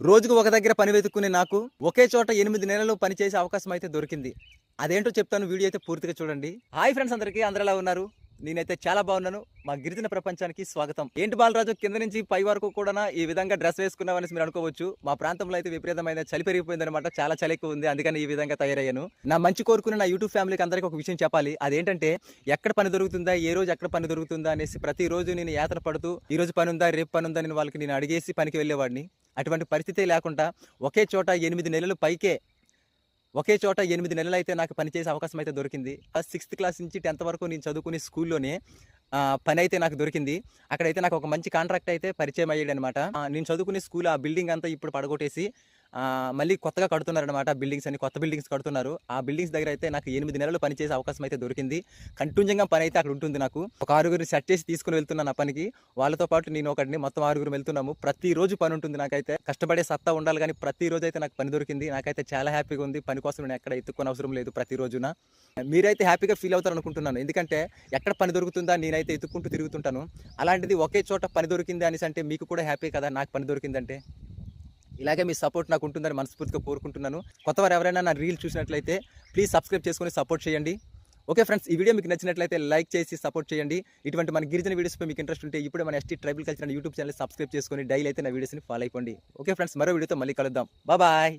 రోజుకు ఒక దగ్గర పని వెతుక్కునే నాకు ఒకే చోట ఎనిమిది నెలలు పనిచేసే అవకాశం అయితే దొరికింది. అదేంటో చెప్తాను వీడియో అయితే పూర్తిగా చూడండి. హాయ్ ఫ్రెండ్స్ అందరికీ అందరిలా ఉన్నారు? నేనైతే చాలా బాగున్నాను. మా గిరిజన ప్రపంచానికి స్వాగతం. ఏంటి బాలరాజు కింద నుంచి పై వరకు కూడా ఈ విధంగా డ్రెస్ వేసుకున్నామని మీరు అనుకోవచ్చు. మా ప్రాంతంలో అయితే విపరీతమైన చలి పెరిగిపోయింది అనమాట చాలా చలి ఎక్కువ ఉంది అందుకని ఈ విధంగా తయారయ్యాను. నా మంచి కోరుకున్న నా యూట్యూబ్ ఫ్యామిలీకి అందరికీ ఒక విషయం చెప్పాలి. అదేంటంటే ఎక్కడ పని దొరుకుతుందా ఏ రోజు ఎక్కడ పని దొరుకుతుందా అనేసి ప్రతిరోజు నేను యాతన పడుతూ ఈ రోజు పని ఉందా రేపు పని ఉందా అని వాళ్ళకి నేను అడిగేసి పనికి వెళ్ళేవాడిని. అటువంటి పరిస్థితే లేకుండా ఒకే చోట ఎనిమిది నెలలు పైకే ఒకే చోట ఎనిమిది నెలలు అయితే నాకు పనిచేసే అవకాశం అయితే దొరికింది. ఫస్ట్ సిక్స్త్ క్లాస్ నుంచి టెన్త్ వరకు నేను చదువుకునే స్కూల్లోనే పని అయితే నాకు దొరికింది. అక్కడైతే నాకు ఒక మంచి కాంట్రాక్ట్ అయితే పరిచయం అయ్యాడు అనమాట నేను చదువుకునే స్కూల్ ఆ బిల్డింగ్ అంతా ఇప్పుడు పడగొట్టేసి మళ్ళీ కొత్తగా కడుతున్నారనమాట బిల్డింగ్స్ అని కొత్త బిల్డింగ్స్ కడుతున్నారు. ఆ బిల్డింగ్స్ దగ్గర అయితే నాకు ఎనిమిది నెలలు పనిచేసే అవకాశం అయితే దొరికింది. కంటిన్యూగా పని అయితే అక్కడ ఉంటుంది నాకు. ఒక ఆరుగురు సెట్ చేసి తీసుకుని వెళ్తున్నాను ఆ పనికి. వాళ్ళతో పాటు నేను ఒకటిని మొత్తం ఆరుగురు వెళ్తున్నాము. ప్రతిరోజు పని ఉంటుంది నాకైతే. కష్టపడే సత్తా ఉండాలి కానీ ప్రతిరోజు అయితే నాకు పని దొరికింది. నాకైతే చాలా హ్యాపీగా ఉంది. పని కోసం నేను ఎక్కడ ఎత్తుకొని అవసరం లేదు ప్రతిరోజున. మీరైతే హ్యాపీగా ఫీల్ అవుతారు అనుకుంటున్నాను. ఎందుకంటే ఎక్కడ పని దొరుకుతుందా నేనైతే ఎత్తుక్కుంటూ తిరుగుతుంటాను. అలాంటిది ఒకే చోట పని దొరికింది అనేసి అంటే మీకు కూడా హ్యాపీ కదా. నాకు పని దొరికిందంటే. ఇలాగే మీ సపోర్ట్ నాకు ఉంటుందని మనస్ఫూర్తిగా కోరుకుంటున్నాను. కొత్త వారు ఎవరైనా నా రీల్ చూసినట్లయితే ప్లీజ్ సబ్స్క్రైబ్ చేసుకొని సపోర్ట్ చేయండి. ఓకే ఫ్రెండ్స్ ఈ వీడియో మీకు నచ్చినట్లయితే లైక్ చేసి సపోర్ట్ చేయండి. ఇటువంటి మన గిరిజన వీడియోస్పై మీకు ఇంట్రెస్ట్ ఉంటే ఇప్పుడు మన ST tribal culture YouTube channel subscribe చేసుకొని డైలీ అయితే నా వీడియోస్ని ఫాలో అయిపోండి. ఓకే ఫ్రెండ్స్ మరో వీడియోతో మళ్ళీ కలుద్దాం. బాయ్